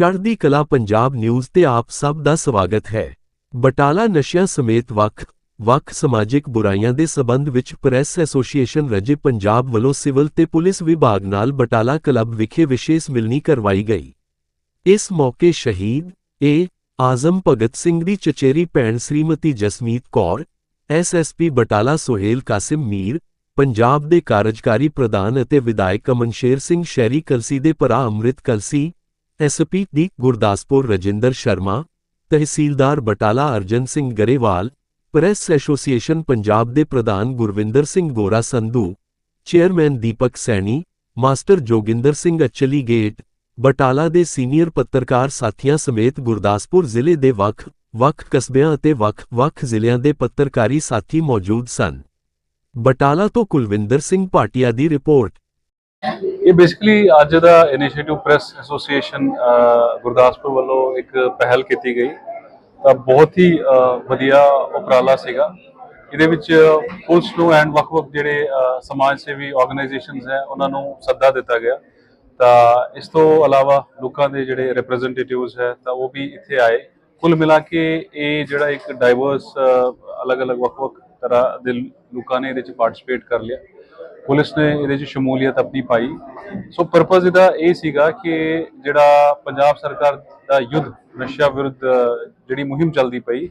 ਚੜ੍ਹਦੀ ਕਲਾ ਪੰਜਾਬ ਨਿਊਜ਼ ਤੇ ਆਪ ਸਭ ਦਾ ਸਵਾਗਤ ਹੈ। ਬਟਾਲਾ ਨਸ਼ਿਆਂ ਸਮੇਤ ਵੱਖ ਵੱਖ ਸਮਾਜਿਕ ਬੁਰਾਈਆਂ ਦੇ ਸਬੰਧ ਵਿੱਚ ਪ੍ਰੈਸ ਐਸੋਸੀਏਸ਼ਨ ਰਜੇ ਪੰਜਾਬ ਵੱਲੋਂ ਸਿਵਲ ਤੇ ਪੁਲਿਸ ਵਿਭਾਗ ਨਾਲ ਬਟਾਲਾ ਕਲੱਬ ਵਿਖੇ ਵਿਸ਼ੇਸ਼ ਮਿਲਣੀ ਕਰਵਾਈ ਗਈ। ਇਸ ਮੌਕੇ ਸ਼ਹੀਦ ਏ ਆਜ਼ਮ ਭਗਤ ਸਿੰਘ ਦੀ ਚਚੇਰੀ ਭੈਣ ਸ੍ਰੀਮਤੀ ਜਸਮੀਤ ਕੌਰ ਐਸਐਸਪੀ ਬਟਾਲਾ ਸੋਹੇਲ ਕਾਸਿਮ ਮੀਰ, ਪੰਜਾਬ ਦੇ ਕਾਰਜਕਾਰੀ ਪ੍ਰਧਾਨ ਅਤੇ ਵਿਧਾਇਕ ਅਮਨਸ਼ੇਰ ਸਿੰਘ ਸ਼ਹਿਰੀ ਕਲਸੀ ਦੇ ਭਰਾ ਅੰਮ੍ਰਿਤ ਕਲਸੀ ਐਸਪੀ ਦੀ ਗੁਰਦਾਸਪੁਰ ਰਜਿੰਦਰ ਸ਼ਰਮਾ ਤਹਿਸੀਲਦਾਰ ਬਟਾਲਾ ਅਰਜਨ ਸਿੰਘ ਗਰੇਵਾਲ ਪ੍ਰੈਸ ਐਸੋਸੀਏਸ਼ਨ ਪੰਜਾਬ ਦੇ ਪ੍ਰਧਾਨ Gurvinder Singh Gora Sandhu chairman Deepak Saini master Joginder Singh Achli gate Batala ਦੇ ਸੀਨੀਅਰ ਪੱਤਰਕਾਰ ਸਾਥੀਆਂ ਸਮੇਤ ਗੁਰਦਾਸਪੁਰ ਜ਼ਿਲ੍ਹੇ ਦੇ ਵੱਖ ਵੱਖ ਕਸਬਿਆਂ ਅਤੇ ਵੱਖ ਵੱਖ ਜ਼ਿਲ੍ਹਿਆਂ ਦੇ ਪੱਤਰਕਾਰੀ ਸਾਥੀ ਮੌਜੂਦ ਸਨ। ਬਟਾਲਾ ਤੋਂ ਕੁਲਵਿੰਦਰ ਸਿੰਘ ਭਾਟੀਆ ਦੀ ਰਿਪੋਰਟ। ਇਹ ਬੇਸਿਕਲੀ ਅੱਜ ਦਾ ਇਨੀਸ਼ੀਏਟਿਵ ਪ੍ਰੈਸ ਐਸੋਸੀਏਸ਼ਨ ਗੁਰਦਾਸਪੁਰ ਵੱਲੋਂ ਇੱਕ ਪਹਿਲ ਕੀਤੀ ਗਈ। ਤਾਂ ਬਹੁਤ ਹੀ ਵਧੀਆ ਉਪਰਾਲਾ ਸੀਗਾ। ਇਹਦੇ ਵਿੱਚ ਪੁਲਿਸ ਨੂੰ ਐਂਡ ਵੱਖ-ਵੱਖ ਜਿਹੜੇ ਸਮਾਜ ਸੇਵੀ ਆਰਗੇਨਾਈਜੇਸ਼ਨਸ ਹੈ, ਉਹਨਾਂ ਨੂੰ ਸੱਦਾ ਦਿੱਤਾ ਗਿਆ। ਤਾਂ ਇਸ ਤੋਂ ਇਲਾਵਾ ਲੋਕਾਂ ਦੇ ਜਿਹੜੇ ਰਿਪਰੈਜ਼ੈਂਟੇਟਿਵਸ ਹੈ, ਤਾਂ ਉਹ ਵੀ ਇੱਥੇ ਆਏ। ਕੁੱਲ ਮਿਲਾ ਕੇ ਇਹ ਜਿਹੜਾ ਇੱਕ ਡਾਈਵਰਸ ਅਲੱਗ-ਅਲੱਗ ਵੱਖ-ਵੱਖ ਤਰ੍ਹਾਂ ਦੇ ਲੋਕਾਂ ਨੇ ਇਹਦੇ ਵਿੱਚ ਪਾਰਟਿਸਿਪੇਟ ਕਰ ਲਿਆ। ਪੁਲਿਸ ਨੇ ਇਹਦੇ 'ਚ ਸ਼ਮੂਲੀਅਤ ਆਪਣੀ ਪਾਈ। ਸੋ ਪਰਪਸ ਇਹਦਾ ਇਹ ਸੀਗਾ ਕਿ ਜਿਹੜਾ ਪੰਜਾਬ ਸਰਕਾਰ ਦਾ ਯੁੱਧ ਨਸ਼ਾ ਵਿਰੁੱਧ ਜਿਹੜੀ ਮੁਹਿੰਮ ਚੱਲਦੀ ਪਈ,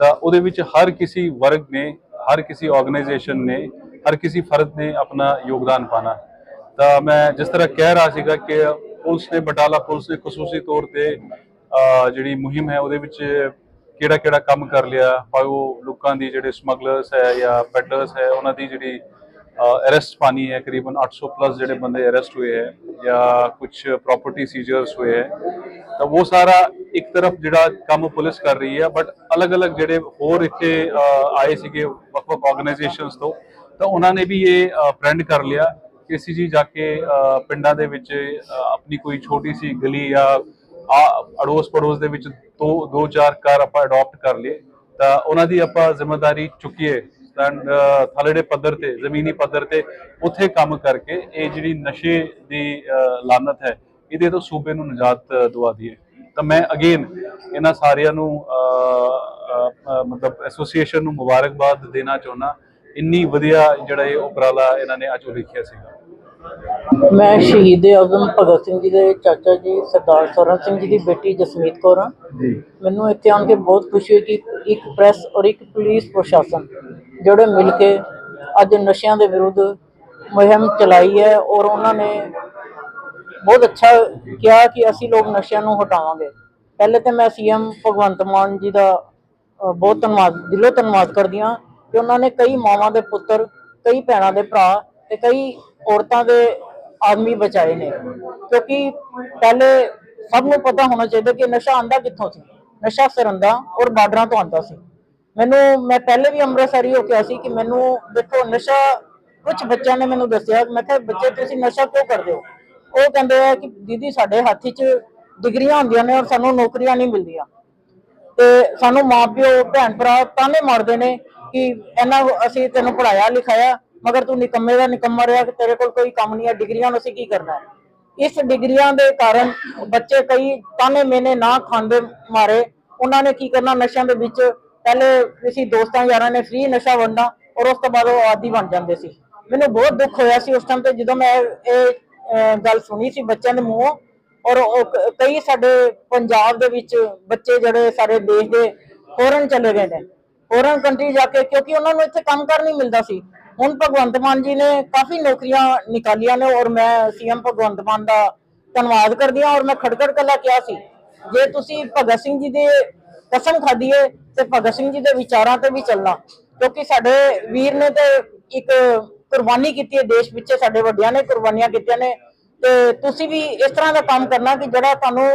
ਤਾਂ ਉਹਦੇ ਵਿੱਚ ਹਰ ਕਿਸੇ ਵਰਗ ਨੇ, ਹਰ ਕਿਸੇ ਆਰਗੇਨਾਈਜੇਸ਼ਨ ਨੇ, ਹਰ ਕਿਸੇ ਫਰਦ ਨੇ ਆਪਣਾ ਯੋਗਦਾਨ ਪਾਣਾ ਤਾਂ ਮੈਂ ਜਿਸ ਤਰ੍ਹਾਂ ਕਹਿ ਰਿਹਾ ਸੀਗਾ ਕਿ ਪੁਲਿਸ ਨੇ ਬਟਾਲਾ ਪੁਲਿਸ ਨੇ ਖਸੂਸੀ ਤੌਰ ਤੇ ਜਿਹੜੀ ਮੁਹਿੰਮ ਹੈ ਉਹਦੇ ਵਿੱਚ ਕਿਹੜਾ ਕਿਹੜਾ ਕੰਮ ਕਰ ਲਿਆ, ਭਾਵੇਂ ਉਹ ਲੋਕਾਂ ਦੀ ਜਿਹੜੇ ਸਮਗਲਰਸ ਹੈ ਜਾਂ ਪੈਡਲਰਸ ਹੈ, ਉਹਨਾਂ ਦੀ ਜਿਹੜੀ ਅਰੈਸਟ ਪਾਣੀ ਹੈ, ਕਰੀਬਨ 800 ਪਲੱਸ ਜਿਹੜੇ ਬੰਦੇ ਅਰੈਸਟ ਹੋਏ ਹੈ ਜਾਂ ਕੁਝ ਪ੍ਰਾਪਰਟੀ ਸੀਜ਼ਰਸ ਹੋਏ ਹੈ। ਤਾਂ ਉਹ ਸਾਰਾ ਇੱਕ ਤਰਫ ਜਿਹੜਾ ਕੰਮ ਪੁਲਿਸ ਕਰ ਰਹੀ ਹੈ ਬਟ ਅਲੱਗ-ਅਲੱਗ ਜਿਹੜੇ ਹੋਰ ਇੱਥੇ ਆਏ ਸੀਗੇ ਵੱਖ-ਵੱਖ ਆਰਗੇਨਾਈਜੇਸ਼ਨਸ ਤੋਂ, ਤਾਂ ਉਹਨਾਂ ਨੇ ਵੀ ਇਹ ਫਰੈਂਡ ਕਰ ਲਿਆ ਕਿ ਅਸੀਂ ਜੀ ਜਾ ਕੇ ਪਿੰਡਾਂ ਦੇ ਵਿੱਚ ਆਪਣੀ ਕੋਈ ਛੋਟੀ ਸੀ ਗਲੀ ਜਾਂ ਆ ਅੜੋਸ ਪੜੋਸ ਦੇ ਵਿੱਚ ਦੋ ਦੋ ਚਾਰ ਕਾਰ ਆਪਾਂ ਅਡਾਪਟ ਕਰ ਲਏ। ਤਾਂ ਉਹਨਾਂ ਦੀ ਆਪਾਂ ਜ਼ਿੰਮੇਵਾਰੀ ਚੁੱਕੀਏ ਥਲੜੇ ਪੱਧਰ ਤੇ ਜ਼ਮੀਨੀ ਪੱਧਰ ਤੇ ਉੱਥੇ ਕੰਮ ਕਰਕੇ ਇਹ ਜਿਹੜੀ ਨਸ਼ੇ ਦੀ ਲਾਨਤ ਹੈ ਇਹਦੇ ਤੋਂ ਸੂਬੇ ਨੂੰ ਨਿਜਾਤ ਦਵਾ ਦਈਏ। ਤਾਂ ਮੈਂ ਅਗੇਨ ਇਹਨਾਂ ਸਾਰਿਆਂ ਨੂੰ ਮਤਲਬ ਐਸੋਸੀਏਸ਼ਨ ਨੂੰ ਮੁਬਾਰਕਬਾਦ ਦੇਣਾ ਚਾਹੁੰਦਾ। ਇੰਨੀ ਵਧੀਆ ਜਿਹੜਾ ਇਹ ਉਪਰਾਲਾ ਇਹਨਾਂ ਨੇ ਅੱਜ ਉਲੀਕਿਆ ਸੀਗਾ। ਮੈਂ ਸ਼ਹੀਦ ਆਜ਼ਮ ਭਗਤ ਸਿੰਘ ਜੀ ਦੇ ਚਾਚਾ ਜੀ ਸਰਦਾਰ ਸਰਨ ਸਿੰਘ ਜੀ ਦੀ ਬੇਟੀ ਜਸਮੀਤ ਕੌਰ ਹਾਂ। ਜੀ। ਮੈਨੂੰ ਇੱਥੇ ਆਣ ਕੇ ਬਹੁਤ ਖੁਸ਼ੀ ਹੋਈ ਕਿ ਇੱਕ ਪ੍ਰੈਸ ਔਰ ਇੱਕ ਪੁਲਿਸ ਪ੍ਰਸ਼ਾਸਨ ਜਿਹੜੇ ਮਿਲ ਕੇ ਅੱਜ ਨਸ਼ਿਆਂ ਦੇ ਵਿਰੁੱਧ ਮੁਹਿੰਮ ਚਲਾਈ ਹੈ ਔਰ ਉਹਨਾਂ ਨੇ ਬਹੁਤ ਅੱਛਾ ਕਿਹਾ ਕਿ ਅਸੀਂ ਲੋਕ ਨਸ਼ਿਆਂ ਨੂੰ ਹਟਾਵਾਂਗੇ। ਪਹਿਲੇ ਤੇ ਮੈਂ ਸੀਐਮ ਭਗਵੰਤ ਮਾਨ ਜੀ ਦਾ ਬਹੁਤ ਧੰਨਵਾਦ, ਦਿਲੋਂ ਧੰਨਵਾਦ ਕਰਦੀ ਹਾਂ ਕਿ ਉਹਨਾਂ ਨੇ ਕਈ ਮਾਵਾਂ ਦੇ ਪੁੱਤਰ, ਕਈ ਭੈਣਾਂ ਦੇ ਭਰਾ ਤੇ ਕਈ ਔਰਤਾਂ ਦੇ ਆਦਮੀ ਬਚਾਏ ਨੇ। ਕਿਉਂਕਿ ਪਹਿਲੇ ਸਭ ਨੂੰ ਪਤਾ ਹੋਣਾ ਚਾਹੀਦਾ ਕਿ ਨਸ਼ਾ ਆਂਦਾ ਕਿੱਥੋਂ ਸੀ? ਨਸ਼ਾ ਸਰੰਦਾ ਔਰ ਬਾਰਡਰਾਂ ਤੋਂ ਆਂਦਾ ਸੀ। ਮੈਨੂੰ, ਮੈਂ ਪਹਿਲੇ ਵੀ ਅੰਮ੍ਰਿਤਸਰੀ ਹੋ ਕੇ ਸੀ ਕਿ ਮੈਨੂੰ ਦੇਖੋ, ਨਸ਼ਾ ਕੁਝ ਬੱਚਿਆਂ ਨੇ ਮੈਨੂੰ ਦੱਸਿਆ, ਮੈਂ ਕਿਹਾ, ਬੱਚੇ, ਤੁਸੀਂ ਨਸ਼ਾ ਕਿਉਂ ਕਰਦੇ ਹੋ? ਉਹ ਕਹਿੰਦੇ ਆ ਕਿ, ਦੀਦੀ, ਸਾਡੇ ਹੱਥ 'ਚ ਡਿਗਰੀਆਂ ਹੁੰਦੀਆਂ ਨੇ ਔਰ ਸਾਨੂੰ ਨੌਕਰੀਆਂ ਨਹੀਂ ਮਿਲਦੀਆਂ। ਤੇ ਸਾਨੂੰ ਮਾਪਿਓ ਭੈਣ ਭਰਾ ਤਾਨੇ ਮਾਰਦੇ ਨੇ ਕਿ ਇਹਨਾਂ ਅਸੀਂ ਤੈਨੂੰ ਪੜਾਇਆ ਲਿਖਾਇਆ, ਮਗਰ ਤੂੰ ਨਿਕੰਮੇ ਦਾ ਨਿਕੰਮਾ ਰਿਹਾ ਕਿ ਤੇਰੇ ਕੋਲ ਕੋਈ ਕੰਮ ਨਹੀਂ ਹੈ, ਡਿਗਰੀਆਂ ਨੂੰ ਅਸੀਂ ਕੀ ਕਰਨਾ ਹੈ? ਇਸ ਡਿਗਰੀਆਂ ਦੇ ਕਾਰਨ ਬੱਚੇ ਕਈ ਤਾਨੇ ਮੇਨੇ ਨਾ ਖਾਂਦੇ ਮਾਰੇ। ਉਹਨਾਂ ਨੇ ਕੀ ਕਰਨਾ, ਨਸ਼ਿਆਂ ਦੇ ਵਿੱਚ ਪਹਿਲੇ ਕਿਸੇ ਦੋਸਤਾਂ ਯਾਰਾਂ ਨੇ ਫ੍ਰੀ ਨਸ਼ਾ ਵੰਡਣਾ ਔਰ ਉਸ ਤੋਂ ਬਾਅਦ ਉਹ ਆਦੀ ਬਣ ਜਾਂਦੇ ਸੀ। ਮੈਨੂੰ ਬਹੁਤ ਦੁੱਖ ਹੋਇਆ ਸੀ ਉਸ ਟਾਈਮ ਤੇ ਜਦੋਂ ਮੈਂ ਇਹ ਗੱਲ ਸੁਣੀ ਸੀ ਬੱਚਿਆਂ ਦੇ ਮੂੰਹੋਂ ਔਰ ਕਈ ਸਾਡੇ ਪੰਜਾਬ ਦੇ ਵਿੱਚ ਬੱਚੇ ਜਿਹੜੇ ਸਾਰੇ ਦੇਸ਼ ਦੇ ਫੋਰਨ ਚਲੇ ਗਏ ਨੇ। ਫੋਰਨ ਕੰਟਰੀ ਜਾ ਕੇ ਕਿਉਂਕਿ ਉਹਨਾਂ ਨੂੰ ਇੱਥੇ ਕੰਮ ਕਰ ਨਹੀਂ ਮਿਲਦਾ ਸੀ। ਹੁਣ ਭਗਵੰਤ ਮਾਨ ਜੀ ਨੇ ਕਾਫੀ ਨੌਕਰੀਆਂ ਨਿਕਾਲੀਆਂ ਨੇ ਔਰ ਮੈਂ ਸੀਐਮ ਭਗਵੰਤ ਮਾਨ ਦਾ ਧੰਨਵਾਦ ਕਰਦੀ ਹਾਂ ਔਰ ਮੈਂ ਖੜਕੜ ਕੱਲਾ ਕਿਹਾ ਸੀ। ਜੇ ਤੁਸੀਂ ਭਗਤ ਸਿੰਘ ਜੀ ਦੇ ਕਸਮ ਖਾਧੀ ਤੇ ਭਗਤ ਸਿੰਘ ਜੀ ਦੇ ਵਿਚਾਰਾਂ ਤੇ ਵੀ ਚੱਲਣਾ। ਕਿਉਂਕਿ ਸਾਡੇ ਵੀਰ ਨੇ ਤੇ ਇੱਕ ਕੁਰਬਾਨੀ ਕੀਤੀ ਹੈ ਦੇਸ਼ ਪਿੱਛੇ ਸਾਡੇ ਵੱਡਿਆਂ ਨੇ ਕੁਰਬਾਨੀਆਂ ਕੀਤੀਆਂ ਨੇ। ਤੇ ਤੁਸੀਂ ਵੀ ਇਸ ਤਰ੍ਹਾਂ ਦਾ ਕੰਮ ਕਰਨਾ ਕਿ ਜਿਹੜਾ ਤੁਹਾਨੂੰ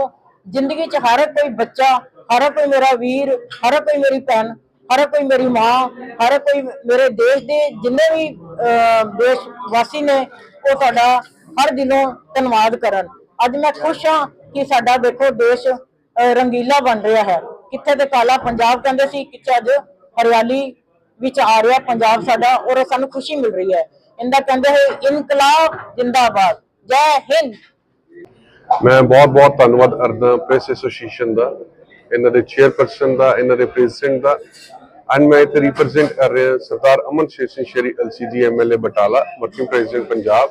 ਜ਼ਿੰਦਗੀ 'ਚ ਹਰ ਕੋਈ ਬੱਚਾ ਹਰ ਕੋਈ ਮੇਰਾ ਵੀਰ ਹਰ ਕੋਈ ਮੇਰੀ ਭੈਣ ਹਰ ਕੋਈ ਮੇਰੀ ਮਾਂ ਹਰ ਕੋਈ ਮੇਰੇ ਦੇਸ਼ ਦੇ ਜਿੰਨੇ ਵੀ ਅਹ, ਦੇਸ਼ ਵਾਸੀ ਨੇ ਉਹ ਤੁਹਾਡਾ ਹਰ ਦਿਨੋਂ ਧੰਨਵਾਦ ਕਰਨ। ਅੱਜ ਮੈਂ ਖੁਸ਼ ਹਾਂ ਕਿ ਸਾਡਾ ਦੇਖੋ ਦੇਸ਼ ਰੰਗੀਲਾ ਬਣ ਰਿਹਾ ਹੈ। ਕਿੱਥੇ ਤੇ ਕਾਲਾ ਪੰਜਾਬ ਕਹਿੰਦੇ ਸੀ, ਕਿੱਥੇ ਅੱਜ ਹਰਿਆਲੀ ਵਿੱਚ ਆ ਰਿਹਾ ਪੰਜਾਬ ਸਾਡਾ ਔਰ ਸਾਨੂੰ ਖੁਸ਼ੀ ਮਿਲ ਰਹੀ ਹੈ। ਇਹਦਾ ਕਹਿੰਦੇ ਹੈ, ਇਨਕਲਾਬ ਜਿੰਦਾਬਾਦ। ਜੈ ਹਿੰਦ। ਮੈਂ ਬਹੁਤ ਬਹੁਤ ਧੰਨਵਾਦ ਕਰਦਾ ਪ੍ਰੈਸ ਐਸੋਸੀਏਸ਼ਨ ਦਾ, ਇਹਨਾਂ ਦੇ ਚੇਅਰਪਰਸਨ ਦਾ, ਇਹਨਾਂ ਦੇ ਪ੍ਰੈਜ਼ੀਡੈਂਟ ਦਾ। ਐਂਡ ਮੈਂ ਇੱਥੇ ਰਿਪਰੈਜ਼ੈਂਟ ਕਰ ਰਿਹਾ Sardar Aman Sher Singh Sheri LCG MLA Batala working president Punjab.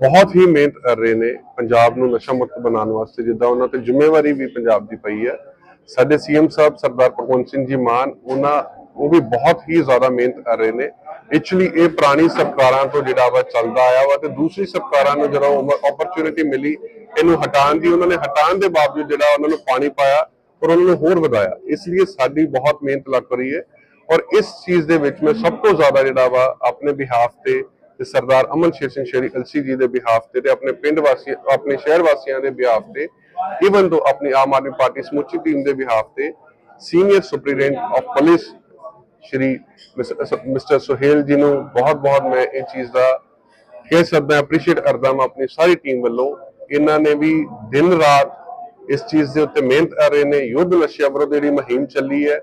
ਬਹੁਤ ਹੀ ਮਿਹਨਤ ਕਰ ਰਹੇ ਨੇ ਪੰਜਾਬ ਨੂੰ ਨਸ਼ਾ ਮੁਕਤ ਬਣਾਉਣ ਵਾਸਤੇ, ਜਿੱਦਾਂ ਉਹਨਾਂ ਤੇ ਜ਼ਿੰਮੇਵਾਰੀ ਵੀ ਪੰਜਾਬ ਦੀ ਪਈ ਹੈ। ਸਾਡੇ ਸੀਐਮ ਸਾਹਿਬ ਸਰਦਾਰ ਭਗਵੰਤ ਸਿੰਘ ਜੀ ਮਾਨ, ਉਹਨਾਂ, ਉਹ ਵੀ ਬਹੁਤ ਹੀ ਜ਼ਿਆਦਾ ਮਿਹਨਤ ਕਰ ਰਹੇ ਨੇ। ਐਕਚੁਅਲੀ ਇਹ ਪੁਰਾਣੀ ਸਰਕਾਰਾਂ ਤੋਂ ਜਿਹੜਾ ਵਾ ਚੱਲਦਾ ਆਇਆ ਵਾ ਤੇ ਦੂਸਰੀ ਸਰਕਾਰਾਂ ਨੂੰ ਜਦੋਂ ਓਪਰਚੁਨਿਟੀ ਮਿਲੀ, ਇਹਨੂੰ ਹਟਾਉਣ ਦੀ, ਉਹਨਾਂ ਨੇ ਹਟਾਉਣ ਦੇ ਬਾਵਜੂਦ ਜਿਹੜਾ ਉਹਨਾਂ ਨੂੰ ਪਾਣੀ ਪਾਇਆ ਔਰ ਉਹਨਾਂ ਨੂੰ ਹੋਰ ਵਧਾਇਆ। ਇਸ ਲਈ ਸਾਡੀ ਬਹੁਤ ਮਿਹਨਤ ਲੱਗ ਰਹੀ ਹੈ। ਔਰ ਇਸ ਚੀਜ਼ ਦੇ ਵਿੱਚ ਮੈਂ ਸਭ ਤੋਂ ਜ਼ਿਆਦਾ ਜਿਹੜਾ ਵਾ ਆਪਣੇ ਬਿਹਾਫ ਤੇ ਤੇ ਸਰਦਾਰ ਅਮਨ ਸ਼ੇਰ ਸਿੰਘ ਸ਼ੇਰੀ ਅਲਸੀ ਜੀ ਦੇ ਬਿਹਾਫ ਤੇ ਤੇ ਆਪਣੇ ਪਿੰਡ ਵਾਸੀ ਆਪਣੇ ਸ਼ਹਿਰ ਵਾਸੀਆਂ ਦੇ ਬਿਹਾਫ ਤੇ ਇਵਨ ਤੋਂ ਆਪਣੀ ਆਮ ਆਦਮੀ ਪਾਰਟੀ ਸਮੁੱਚੀ ਟੀਮ ਦੇ ਬਿਹਾਫ ਤੇ senior superintendent of police Shri mister Suhail ji ਨੂੰ ਬਹੁਤ ਬਹੁਤ ਮੈਂ ਇਹ ਚੀਜ਼ ਦਾ ਕਹਿ ਸਕਦਾ ਅਪਰੀਸ਼ੀਏਟ ਕਰਦਾ ਮੈਂ ਆਪਣੀ ਸਾਰੀ ਟੀਮ ਵੱਲੋਂ। ਇਹਨਾਂ ਨੇ ਵੀ ਦਿਨ ਰਾਤ ਇਸ ਚੀਜ਼ ਦੇ ਉੱਤੇ ਮਿਹਨਤ ਕਰ ਰਹੇ ਨੇ। ਯੁੱਧ ਨਸ਼ਿਆਂ ਵਿਰੁੱਧ ਜਿਹੜੀ ਮੁਹਿੰਮ ਚੱਲੀ ਹੈ,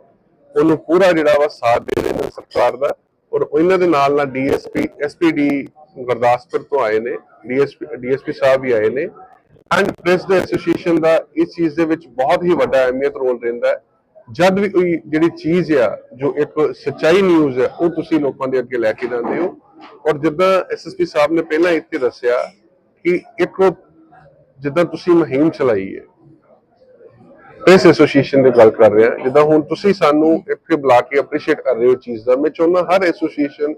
ਉਹਨੂੰ ਪੂਰਾ ਜਿਹੜਾ ਵਾ ਸਾਥ ਦੇ ਰਹੇ ਨੇ ਸਰਕਾਰ ਦਾ। ਔਰ ਇਹਨਾਂ ਦੇ ਨਾਲ ਨਾਲ ਡੀਐਸਪੀ, ਐਸਪੀਡੀ ਗੁਰਦਾਸਪੁਰ ਤੋਂ ਆਏ ਨੇ, ਡੀਐਸਪੀ ਡੀਐਸਪੀ ਸਾਹਿਬ ਵੀ ਆਏ ਨੇ। ਐਂਡ ਪ੍ਰੈਸ ਦੇ ਐਸੋਸੀਏਸ਼ਨ ਦਾ ਇਸ ਚੀਜ਼ ਦੇ ਵਿੱਚ ਬਹੁਤ ਹੀ ਵੱਡਾ ਅਹਿਮੀਅਤ ਰੋਲ ਰਹਿੰਦਾ ਹੈ। ਜਦ ਵੀ ਕੋਈ ਜਿਹੜੀ ਚੀਜ਼ ਆ, ਜੋ ਇੱਕ ਸੱਚਾਈ ਨਿਊਜ਼ ਹੈ, ਉਹ ਤੁਸੀਂ ਲੋਕਾਂ ਦੇ ਅੱਗੇ ਲੈ ਕੇ ਜਾਂਦੇ ਹੋ। ਔਰ ਜਿੱਦਾਂ ਐਸਐਸਪੀ ਸਾਹਿਬ ਨੇ ਪਹਿਲਾਂ ਇੱਥੇ ਦੱਸਿਆ ਕਿ ਇੱਕ ਜਿੱਦਾਂ ਤੁਸੀਂ ਮੁਹਿੰਮ ਚਲਾਈ ਹੈ ਪ੍ਰੈਸ ਐਸੋਸੀਏਸ਼ਨ ਦੀ ਗੱਲ ਕਰ ਰਿਹਾ। ਜਿੱਦਾਂ ਹੁਣ ਤੁਸੀਂ ਸਾਨੂੰ ਇੱਥੇ ਬੁਲਾ ਕੇ ਅਪਰੀਸ਼ੀਏਟ ਕਰ ਰਹੇ ਹੋ ਚੀਜ਼ ਦਾ, ਮੈਂ ਚਾਹੁੰਦਾ ਹਰ ਐਸੋਸੀਏਸ਼ਨ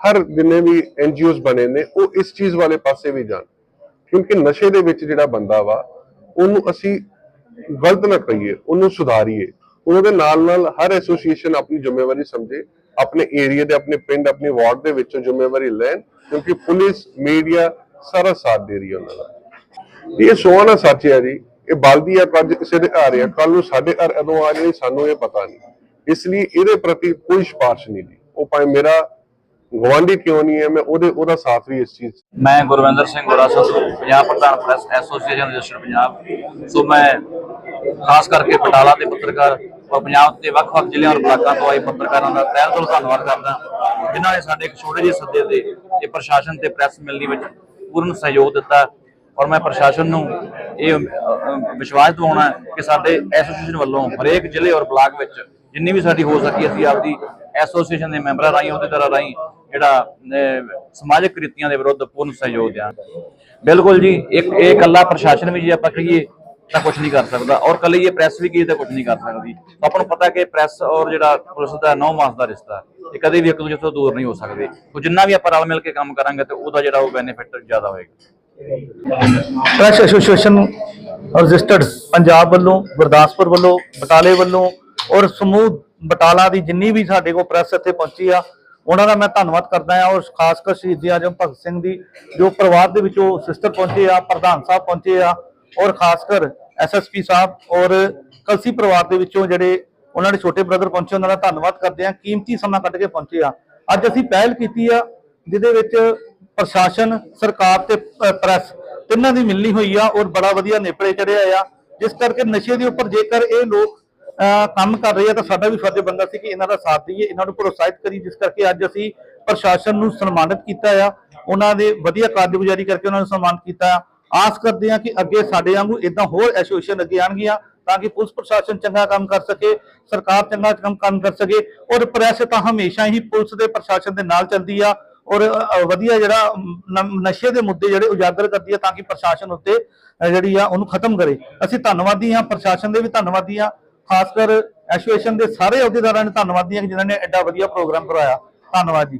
ਹਰ ਜਿੰਨੇ ਵੀ ਐਨਜੀਓਜ਼ ਬਣੇ ਨੇ, ਉਹ ਇਸ ਚੀਜ਼ ਵਾਲੇ ਪਾਸੇ ਵੀ ਜਾਣ। ਕਿਉਂਕਿ ਨਸ਼ੇ ਦੇ ਵਿੱਚ ਜਿਹੜਾ ਬੰਦਾ ਵਾ, ਉਹਨੂੰ ਅਸੀਂ ਗਲਤ ਨਾ ਕਹੀਏ, ਉਹਨੂੰ ਸੁਧਾਰੀਏ। ਉਹਦੇ ਨਾਲ ਨਾਲ ਹਰ ਐਸੋਸੀਏਸ਼ਨ ਆਪਣੀ ਜ਼ਿੰਮੇਵਾਰੀ ਸਮਝੇ, ਆਪਣੇ ਏਰੀਆ ਦੇ, ਆਪਣੇ ਪਿੰਡ, ਆਪਣੀ ਵਾਰਡ ਦੇ ਵਿੱਚੋਂ ਜ਼ਿੰਮੇਵਾਰੀ ਲੈਣ, ਕਿਉਂਕਿ ਪੁਲਿਸ ਮੀਡੀਆ ਸਾਰਾ ਸਾਥ ਦੇ ਰਹੀ ਹੈ ਉਹਨਾਂ ਦਾ। ਇਹ ਸੋਹਣਾ ਸੱਚ ਹੈ ਜੀ ਇਹ ਬਲਦੀ ਆ ਕੱਜ ਕਿਸੇ ਦੇ ਘਰ ਆ ਕੱਲ ਨੂੰ ਸਾਡੇ ਘਰ ਕਦੋਂ ਆ ਜਾਣੀ ਸਾਨੂੰ ਇਹ ਪਤਾ ਨਹੀਂ। ਇਸ ਲਈ ਇਹਦੇ ਪ੍ਰਤੀ ਕੋਈ ਸਿਫਾਰਿਸ਼ ਨਹੀਂ ਦੀ ਉਹ ਭਾਵੇਂ ਮੇਰਾ ਗਵਾਂਢੀ ਕਿਉਂ ਨਹੀਂ ਹੈ, ਮੈਂ ਉਹਦੇ, ਉਹਦਾ ਸਾਥ ਵੀ ਇਸ ਚੀਜ਼ ਮੈਂ ਗੁਰਵਿੰਦਰ ਸਿੰਘ ਗੋਰਾਸਾ ਪੰਜਾਬ ਪ੍ਰਧਾਨ press association registered Punjab. So ਮੈਂ ਖਾਸ ਕਰਕੇ ਬਟਾਲਾ ਦੇ ਪੱਤਰਕਾਰ ਔਰ ਪੰਜਾਬ ਦੇ ਵੱਖ-ਵੱਖ ਜ਼ਿਲ੍ਹਿਆਂ ਔਰ ਬਲਾਕਾਂ ਤੋਂ ਆਏ ਪੱਤਰਕਾਰਾਂ ਦਾ ਤਹਿ ਦਿਲੋਂ ਧੰਨਵਾਦ ਕਰਦਾ ਜਿਨ੍ਹਾਂ ਨੇ ਸਾਡੇ ਇੱਕ ਛੋਟੇ ਜਿਹੇ ਸੱਦੇ ਤੇ ਇਹ ਪ੍ਰਸ਼ਾਸਨ ਤੇ ਪ੍ਰੈਸ ਮਿਲਣੀ ਵਿੱਚ ਪੂਰਨ ਸਹਿਯੋਗ ਦਿੱਤਾ। ਔਰ ਮੈਂ ਪ੍ਰਸ਼ਾਸਨ ਨੂੰ ਇਹ ਵਿਸ਼ਵਾਸ ਦਿਵਾਉਣਾ ਕਿ ਸਾਡੇ ਐਸੋਸੀਏਸ਼ਨ ਵੱਲੋਂ ਹਰੇਕ ਜ਼ਿਲ੍ਹੇ ਔਰ ਬਲਾਕ ਵਿੱਚ ਜਿੰਨੀ ਵੀ ਸਾਡੀ ਹੋ ਸਕੀ, ਅਸੀਂ ਆਪਦੀ ਐਸੋਸੀਏਸ਼ਨ ਦੇ ਮੈਂਬਰਾਂ ਰਾਹੀਂ, ਉਹਦੇ ਰਾਹੀਂ ਜਿਹੜਾ ਸਮਾਜਿਕ ਕ੍ਰਿਤੀਆਂ ਦੇ ਵਿਰੁੱਧ ਪੂਰਨ ਸਹਿਯੋਗ ਦਿਆਂਗੇ ਬਿਲਕੁਲ ਜੀ, ਇੱਕ, ਇਹ ਇਕੱਲਾ ਪ੍ਰਸ਼ਾਸਨ ਵੀ ਜੇ ਆਪਾਂ ਕਹੀਏ ਤਾਂ ਕੁਝ ਨਹੀਂ ਕਰ ਸਕਦਾ ਔਰ ਕੱਲੀ ਇਹ ਪ੍ਰੈਸ ਵੀ ਕਹੀਏ ਤਾਂ ਕੁਝ ਨਹੀਂ ਕਰ ਸਕਦੀ। ਆਪਾਂ ਨੂੰ ਪਤਾ ਕਿ ਪ੍ਰੈਸ ਔਰ ਜਿਹੜਾ ਪੁਲਿਸ ਦਾ ਨੌ ਮਾਸ ਦਾ ਰਿਸ਼ਤਾ, ਇਹ ਕਦੇ ਵੀ ਇੱਕ ਦੂਜੇ ਤੋਂ ਦੂਰ ਨਹੀਂ ਹੋ ਸਕਦੇ। ਉਹ ਜਿੰਨਾ ਵੀ ਆਪਾਂ ਰਲ ਮਿਲ ਕੇ ਕੰਮ ਕਰਾਂਗੇ ਤੇ ਉਹਦਾ ਜਿਹੜਾ ਉਹ ਬੈਨੀਫਿਟ ਜ਼ਿਆਦਾ ਹੋਏਗਾ। ਪ੍ਰੈਸ ਐਸੋਸੀਏਸ਼ਨ ਰਜਿਸਟਰਡ ਪੰਜਾਬ ਵੱਲੋਂ, ਗੁਰਦਾਸਪੁਰ ਵੱਲੋਂ, ਬਟਾਲੇ ਵੱਲੋਂ ਔਰ ਸਮੂਹ ਬਟਾਲਾ ਦੀ ਜਿੰਨੀ ਵੀ ਸਾਡੇ ਕੋਲ ਪ੍ਰੈਸ ਇੱਥੇ ਪਹੁੰਚੀ ਆ, ਉਹਨਾਂ ਦਾ ਮੈਂ ਧੰਨਵਾਦ ਕਰਦਾ ਹਾਂ ਔਰ ਖਾਸ ਕਰ ਸ਼ਹੀਦੀ ਆਜਮ ਭਗਤ ਸਿੰਘ ਦੀ, ਜੋ ਪਰਿਵਾਰ ਦੇ ਵਿੱਚੋਂ ਸਿਸਟਰ ਪਹੁੰਚੇ ਆ, ਪ੍ਰਧਾਨ ਸਾਹਿਬ ਪਹੁੰਚੇ ਆ ਔਰ ਖਾਸ ਕਰ ਐਸਐਸਪੀ ਸਾਹਿਬ ਔਰ ਕਲਸੀ ਪਰਿਵਾਰ ਦੇ ਵਿੱਚੋਂ ਜਿਹੜੇ ਉਹਨਾਂ ਦੇ ਛੋਟੇ ਬ੍ਰਦਰ ਪਹੁੰਚੇ, ਉਹਨਾਂ ਦਾ ਧੰਨਵਾਦ ਕਰਦੇ ਆ ਕੀਮਤੀ ਸਮਾਂ ਕੱਢ ਕੇ ਪਹੁੰਚੇ ਆ। ਅੱਜ ਅਸੀਂ ਪਹਿਲ ਕੀਤੀ ਆ, ਜਿਹਦੇ ਵਿੱਚ ਪ੍ਰਸ਼ਾਸਨ ਸਰਕਾਰ ਤੇ ਪ੍ਰੈਸ ਤਿੰਨਾਂ ਦੀ ਮਿਲਣੀ ਹੋਈ ਆ ਔਰ ਬੜਾ ਵਧੀਆ ਨੇਪਰੇ ਚੜਿਆ ਆ। ਜਿਸ ਕਰਕੇ ਨਸ਼ੇ ਦੇ ਉੱਪਰ ਜੇਕਰ ਇਹ ਲੋਕ ਅ, ਕੰਮ ਕਰ ਰਹੇ ਆ ਤਾਂ ਸਾਡਾ ਵੀ ਫਰਜ਼ ਬੰਦਾ ਸੀ ਕਿ ਇਹਨਾਂ ਦਾ ਸਾਥ ਦਈਏ ਇਹਨਾਂ ਨੂੰ ਪ੍ਰੋਤਸਾਹਿਤ ਕਰੀ ਜਿਸ ਕਰਕੇ ਅੱਜ ਅਸੀਂ ਪ੍ਰਸ਼ਾਸਨ ਨੂੰ ਸਨਮਾਨਿਤ ਕੀਤਾ ਆ। ਉਹਨਾਂ ਦੇ ਵਧੀਆ ਕਾਰਜਗੁਜ਼ਾਰੀ ਕਰਕੇ ਉਹਨਾਂ ਨੂੰ ਸਨਮਾਨਿਤ ਕੀਤਾ ਆਸ ਕਰਦੇ ਆ ਕਿ ਅੱਗੇ ਸਾਡੇ ਵਾਂਗੂ ਇਦਾਂ ਹੋਰ ਐਸੋਸੀਏਸ਼ਨ ਅੱਗੇ ਆਣਗੀਆਂ ਤਾਂ ਕਿ ਪੁਲਿਸ ਪ੍ਰਸ਼ਾਸਨ ਚੰਗਾ ਕੰਮ ਕਰ ਸਕੇ ਸਰਕਾਰ ਚੰਗਾ ਕੰਮ ਕੰਮ ਕਰ ਸਕੇ ਔਰ ਪ੍ਰੈਸ ਤਾਂ ਹਮੇਸ਼ਾ ਹੀ ਪੁਲਿਸ ਦੇ ਪ੍ਰਸ਼ਾਸਨ ਦੇ ਨਾਲ ਚੱਲਦੀ ਆ। ਔਰ ਵਧੀਆ ਜਿਹੜਾ ਨਸ਼ੇ ਦੇ ਮੁੱਦੇ ਜਿਹੜੇ ਉਜਾਗਰ ਕਰਦੀ ਹੈ ਤਾਂ ਕਿ ਪ੍ਰਸ਼ਾਸਨ ਉੱਤੇ ਜਿਹੜੀ ਆ, ਉਹਨੂੰ ਖਤਮ ਕਰੇ। ਅਸੀਂ ਧੰਨਵਾਦੀ ਹਾਂ, ਪ੍ਰਸ਼ਾਸਨ ਦੇ ਵੀ ਧੰਨਵਾਦੀ ਹਾਂ ਖਾਸ ਕਰ ਐਸੋਸੀਏਸ਼ਨ ਦੇ ਸਾਰੇ ਅਹੁਦੇਦਾਰਾਂ ਨੇ ਧੰਨਵਾਦੀ ਹਾਂ ਕਿ ਜਿਨ੍ਹਾਂ ਨੇ ਐਡਾ ਵਧੀਆ ਪ੍ਰੋਗਰਾਮ ਕਰਵਾਇਆ। ਧੰਨਵਾਦ ਜੀ।